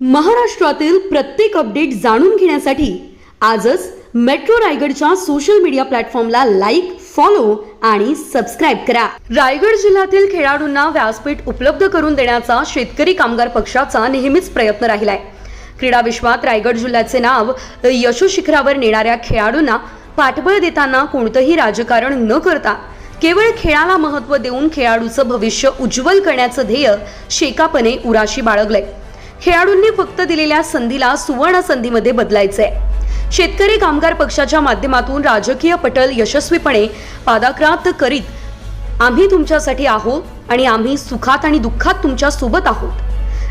महाराष्ट्रातील प्रत्येक अपडेट जाणून घेण्यासाठी आजच मेट्रो रायगडच्या सोशल मीडिया प्लॅटफॉर्मला लाईक फॉलो आणि सबस्क्राईब करा. रायगड जिल्ह्यातील खेळाडूंना व्यासपीठ उपलब्ध करून देण्याचा शेतकरी कामगार पक्षाचा नेहमीच प्रयत्न राहिलाय. क्रीडा विश्वात रायगड जिल्ह्याचे नाव यशोशिखरावर नेणाऱ्या खेळाडूंना पाठबळ देताना कोणतंही राजकारण न करता केवळ खेळाला महत्त्व देऊन खेळाडूचं भविष्य उज्ज्वल करण्याचं ध्येय शेकापने उराशी बाळगलंय. खेळाडूंनी फक्त दिलेल्या संधीला सुवर्ण संधीमध्ये बदलायचंय. शेतकरी कामगार पक्षाच्या माध्यमातून राजकीय पटल यशस्वीपणे पादाक्रांत करीत आम्ही तुमच्यासाठी आहोत आणि आम्ही सुखात आणि दुःखात तुमच्यासोबत आहोत.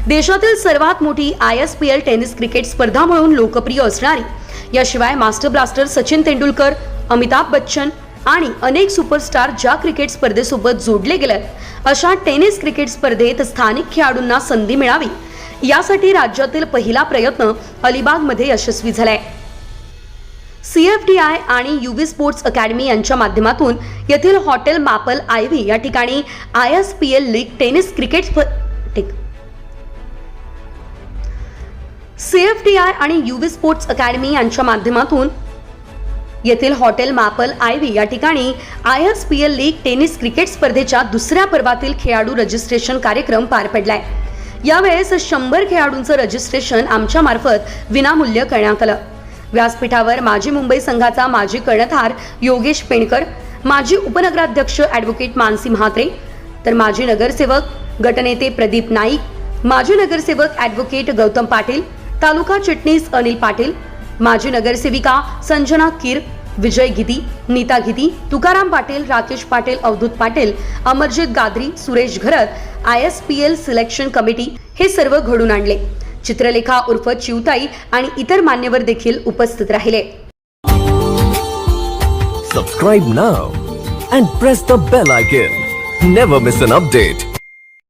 देशातील सर्वात मोठी I S P L tennis cricket स्पर्धा म्हणून लोकप्रिय असणारी याशिवाय मास्टर ब्लास्टर सचिन तेंडुलकर अमिताभ बच्चन आणि अनेक सुपरस्टार ज्या क्रिकेट स्पर्धेसोबत जोडले गेलेत अशा टेनिस क्रिकेट स्पर्धेत स्थानिक खेळाडूंना संधी मिळावी यासाठी राज्यातील पहिला प्रयत्न अलिबागमध्ये यशस्वी झालाय. सीएफडीआय आणि युवी स्पोर्ट्स अकॅडमी यांच्या माध्यमातून येथील हॉटेल मापल आयव्ही या ठिकाणी I S P L league tennis cricket स्प- ठीक सीएफडीआय आणि युवी स्पोर्ट्स अकॅडमी यांच्या माध्यमातून येथील हॉटेल मापल आयव्ही या ठिकाणी I S P L league tennis cricket स्पर्धेच्या दुसऱ्या पर्वातील खेळाडू रजिस्ट्रेशन कार्यक्रम पार पडलाय. यावेळेस शंभर खेळाडूंचं रजिस्ट्रेशन आमच्या मार्फत विनामूल्य करण्यात आलं. व्यासपीठावर माजी मुंबई संघाचा माजी कर्णधार योगेश पेणकर माजी उपनगराध्यक्ष ॲडव्होकेट मानसी म्हात्रे तर माजी नगरसेवक गटनेते प्रदीप नाईक माजी नगरसेवक ॲडव्होकेट गौतम पाटील तालुका चिटणीस अनिल पाटील माजी नगरसेविका Sanjana Keer Vijay Gidi Neeta Gidi Tukaram Patil Rakesh Patil Avdhoot Patil Amarjit Gadri Suresh Gharat I S P L selection committee हे सर्व घडून आणले. चित्रलेखा उर्फ चिवताई आणि इतर मान्यवर देखील उपस्थित राहिले. Subscribe now and press the bell icon never miss an update